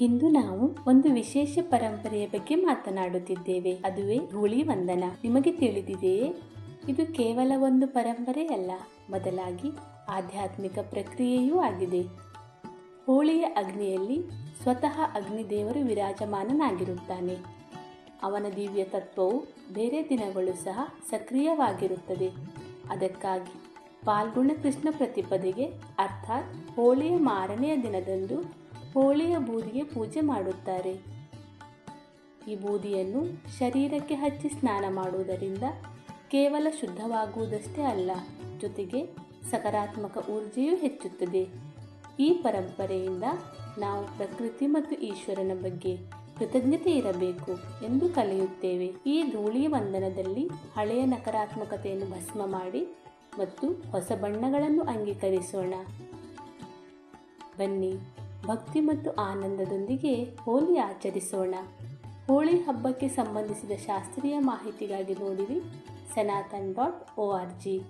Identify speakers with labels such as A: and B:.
A: ಇಂದು ನಾವು ಒಂದು ವಿಶೇಷ ಪರಂಪರೆಯ ಬಗ್ಗೆ ಮಾತನಾಡುತ್ತಿದ್ದೇವೆ. ಅದುವೇ ಧೂಳಿ ವಂದನ. ನಿಮಗೆ ತಿಳಿದಿದೆಯೇ? ಇದು ಕೇವಲ ಒಂದು ಪರಂಪರೆಯಲ್ಲ ಬದಲಾಗಿ ಆಧ್ಯಾತ್ಮಿಕ ಪ್ರಕ್ರಿಯೆಯೂ ಆಗಿದೆ. ಹೋಳಿಯ ಅಗ್ನಿಯಲ್ಲಿ ಸ್ವತಃ ಅಗ್ನಿದೇವರು ವಿರಾಜಮಾನನಾಗಿರುತ್ತಾನೆ. ಅವನ ದಿವ್ಯ ತತ್ವವು ಬೇರೆ ದಿನಗಳು ಸಹ ಸಕ್ರಿಯವಾಗಿರುತ್ತದೆ. ಅದಕ್ಕಾಗಿ ಪಾಲ್ಗುಣ ಕೃಷ್ಣ ಪ್ರತಿಪದೆಗೆ ಅರ್ಥಾತ್ ಹೋಳಿಯ ಮಾರನೆಯ ದಿನದಂದು ಹೋಳಿಯ ಬೂದಿಗೆ ಪೂಜೆ ಮಾಡುತ್ತಾರೆ. ಈ ಬೂದಿಯನ್ನು ಶರೀರಕ್ಕೆ ಹಚ್ಚಿ ಸ್ನಾನ ಮಾಡುವುದರಿಂದ ಕೇವಲ ಶುದ್ಧವಾಗುವುದಷ್ಟೇ ಅಲ್ಲ, ಜೊತೆಗೆ ಸಕಾರಾತ್ಮಕ ಊರ್ಜೆಯೂ ಹೆಚ್ಚುತ್ತದೆ. ಈ ಪರಂಪರೆಯಿಂದ ನಾವು ಪ್ರಕೃತಿ ಮತ್ತು ಈಶ್ವರನ ಬಗ್ಗೆ ಕೃತಜ್ಞತೆ ಇರಬೇಕು ಎಂದು ಕಲಿಯುತ್ತೇವೆ. ಈ ಧೂಳಿ ವಂದನದಲ್ಲಿ ಹಳೆಯ ನಕಾರಾತ್ಮಕತೆಯನ್ನು ಭಸ್ಮ ಮಾಡಿ ಮತ್ತು ಹೊಸ ಬಣ್ಣಗಳನ್ನು ಅಂಗೀಕರಿಸೋಣ. ಬನ್ನಿ. ಭಕ್ತಿ ಮತ್ತು ಆನಂದದೊಂದಿಗೆ ಹೋಳಿ ಆಚರಿಸೋಣ. ಹೋಳಿ ಹಬ್ಬಕ್ಕೆ ಸಂಬಂಧಿಸಿದ ಶಾಸ್ತ್ರೀಯ ಮಾಹಿತಿಗಾಗಿ ನೋಡಿರಿ. Sanatan dot O R G.